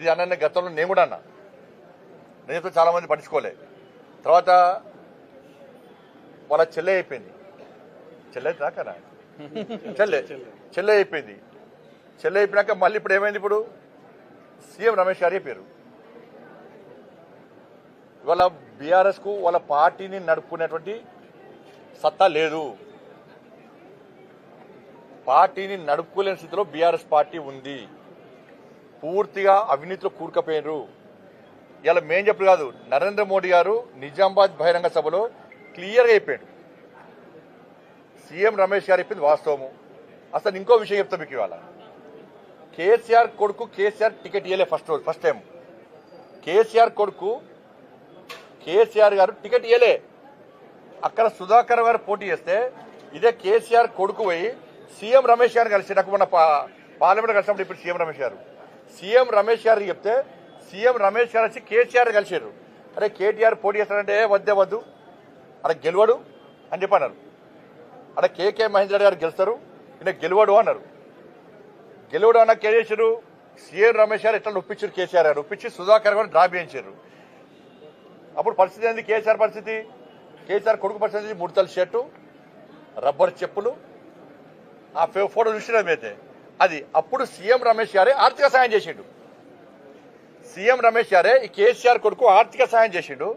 ఇది అన్న గతంలో నేను కూడా అన్నా. నేను చాలా మంది పట్టించుకోలే. తర్వాత వాళ్ళ చెల్లె అయిపోయింది. చెల్లె దాకా చెల్లె. చెల్లె అయిపోయింది. చెల్లె అయిపోయినాక మళ్ళీ ఇప్పుడు ఏమైంది ఇప్పుడు? సీఎం రమేష్ గారి పేరు. ఇవాళ బీఆర్ఎస్కు వాళ్ళ పార్టీని నడుపుకునేటువంటి సత్తా లేదు. పార్టీని నడుపుకోలేని స్థితిలో బీఆర్ఎస్ పార్టీ ఉంది. పూర్తిగా అవినీతిలో కూరుకపోయినరు. ఇలా మేం చెప్పు కాదు నరేంద్ర మోడీ గారు నిజామాబాద్ బహిరంగ సభలో క్లియర్గా చెప్పాడు. సీఎం రమేష్ గారు చెప్పింది వాస్తవము. అసలు ఇంకో విషయం చెప్తా మీకు ఇవాళ. కేసీఆర్ కొడుకు కేసీఆర్ టికెట్ ఇవ్వలే ఫస్ట్ రోజు ఫస్ట్ టైం. కేసీఆర్ కొడుకు కేసీఆర్ గారు టికెట్ ఇవ్వలే అక్కడ సుధాకర్ గారు పోటీ చేస్తే ఇదే కేసీఆర్ కొడుకు పోయి సీఎం రమేష్ గారు కలిసి నాకు మొన్న పార్లమెంట్ కలిసినప్పుడు ఇప్పుడు సీఎం రమేష్ గారు. సీఎం రమేష్ గారికి చెప్తే సీఎం రమేష్ గారు వచ్చి కేసీఆర్ కలిసారు అరే కేటీఆర్ పోటీ చేస్తాడంటే వద్దే వద్దు. అక్కడ గెలవడు అని చెప్పి అన్నారు. అక్కడ కేకే మహేంద్ర గారు గెలుస్తారు ఈయన గెలవడు అన్నారు. గెలవడు అన్న కే చేశారు సీఎం రమేష్ గారు ఎట్లా ఒప్పించారు కేసీఆర్ గారు? ఒప్పించి సుధాకర్ గారు డ్రా చేయించారు. అప్పుడు పరిస్థితి ఏంది? కేసీఆర్ పరిస్థితి? కేసీఆర్ కొడుకు పరిస్థితి ముడతల షర్టు రబ్బర్ చెప్పులు. ఆ ఫోటో చూసినా అయితే. అది అప్పుడు సీఎం రమేష్ గారే ఆర్థిక సాయం చేసిండు. సీఎం రమేష్ గారే ఈ కేసీఆర్ కొడుకు ఆర్థిక సాయం చేసిండు.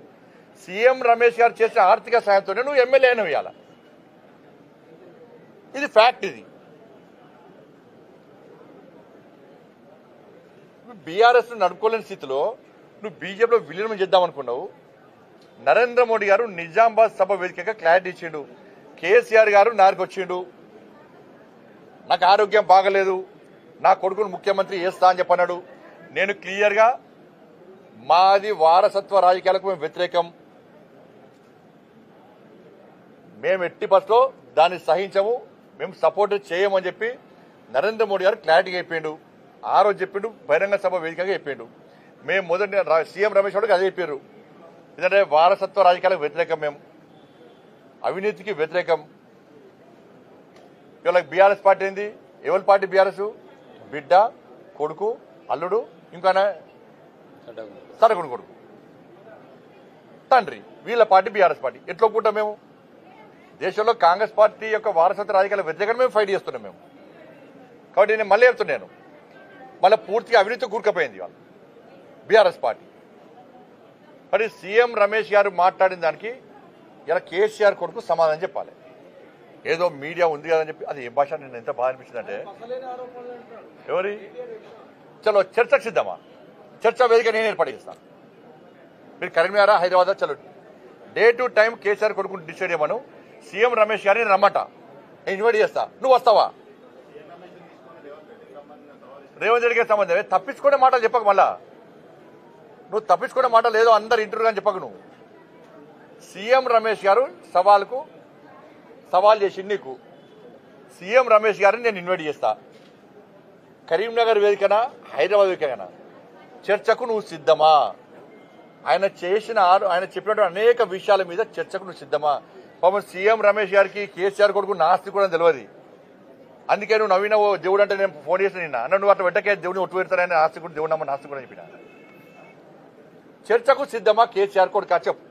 సీఎం రమేష్ గారు చేసిన ఆర్థిక సాయంతోనే నువ్వు ఎమ్మెల్యే అయినవు ఇవాళ ఇది ఫ్యాక్ట్ ఇది. బీఆర్ఎస్ నడుపుకోలేని స్థితిలో నువ్వు బీజేపీలో విలీనం చేద్దాం అనుకున్నావు నరేంద్ర మోడీ గారు నిజామాబాద్ సభ వేదికగా క్లారిటీ ఇచ్చిండు. కేసీఆర్ గారు నారికొచ్చిండు నాకు ఆరోగ్యం బాగలేదు. నా కొడుకును ముఖ్యమంత్రి వేస్తా అని చెప్పన్నాడు. నేను క్లియర్గా మాది వారసత్వ రాజకీయాలకు మేము వ్యతిరేకం. మేము ఎట్టి బస్లో దాన్ని సహించము. మేము సపోర్ట్ చేయమని చెప్పి నరేంద్ర మోడీ గారు క్లారిటీగా చెప్పిండు. ఆ రోజు చెప్పిండు బహిరంగ సభ వేదికగా చెప్పిండు. మేము మొదటి సీఎం రమేష్ గారికి అదే చెప్పారు. ఎందుకంటే వారసత్వ రాజకీయాలకు వ్యతిరేకం మేము. అవినీతికి వ్యతిరేకం. ఇవాళ బీఆర్ఎస్ పార్టీ ఏంది? ఎవరి పార్టీ బీఆర్ఎస్? బిడ్డ కొడుకు అల్లుడు ఇంకా సరకుడు కొడుకు. తండ్రి వీళ్ళ పార్టీ బీఆర్ఎస్ పార్టీ. ఎట్లా ఒప్పుకుంటాం మేము? దేశంలో కాంగ్రెస్ పార్టీ యొక్క వారసత్వ రాజకీయాల వ్యతిరేకంగా మేము ఫైట్ చేస్తున్నాం మేము. కాబట్టి నేను మళ్ళీ చెప్తున్నాను మళ్ళీ పూర్తిగా అవినీతి కూరుకపోయింది వాళ్ళు బీఆర్ఎస్ పార్టీ. మరి సీఎం రమేష్ గారు మాట్లాడిన దానికి ఇలా కేసీఆర్ కొడుకు సమాధానం చెప్పాలి. ఏదో మీడియా ఉంది కదని చెప్పి అది ఏ భాష నేను ఎంత బాగా అనిపించింది అంటే ఎవరి? చలో చర్చకు సిద్ధమా? చర్చ వేదిక నేను ఏర్పాటు చేస్తాను. మీరు కరీంనగర్ హైదరాబాద్ చలో. డే టు టైం కేసీఆర్ కొడుకుని డిసైడ్ చేయమను. సీఎం రమేష్ గారిని రమ్మట. నేను ఇన్వైట్ చేస్తా. నువ్వు వస్తావా? రేవంత్ రెడ్డికి సంబంధం తప్పించుకునే మాటలు చెప్పక మళ్ళా. నువ్వు తప్పించుకునే మాట లేదో అందరు ఇంటర్వ్యూ అని చెప్పకు నువ్వు. సీఎం రమేష్ గారు సవాల్కు సవాల్ చేసి నీకు. సీఎం రమేష్ గారిని నేను ఇన్వైట్ చేస్తా. కరీంనగర్ వేదికన హైదరాబాద్ వేదికన? చర్చకు నువ్వు సిద్ధమా? ఆయన చేసిన ఆయన చెప్పినటువంటి అనేక విషయాల మీద చర్చకు నువ్వు సిద్ధమా? పాపం సీఎం రమేష్ గారికి కేసీఆర్ కొడుకు నాస్తి కూడా తెలియదు. అందుకే నువ్వు నవీన దేవుడు అంటే నేను ఫోన్ చేసిన నిన్న. అన్న నువ్వు అట్లా వెంటకే దేవుడిని ఒట్టు పెడతారని ఆస్తి కూడా దేవుడు నమ్మ నాస్తి కూడా చెప్పిన? చర్చకు సిద్ధమా? కేసీఆర్ కొడుకు? చెప్పు.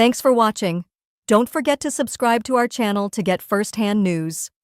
Thanks for watching. Don't forget to subscribe to our channel to get first-hand news.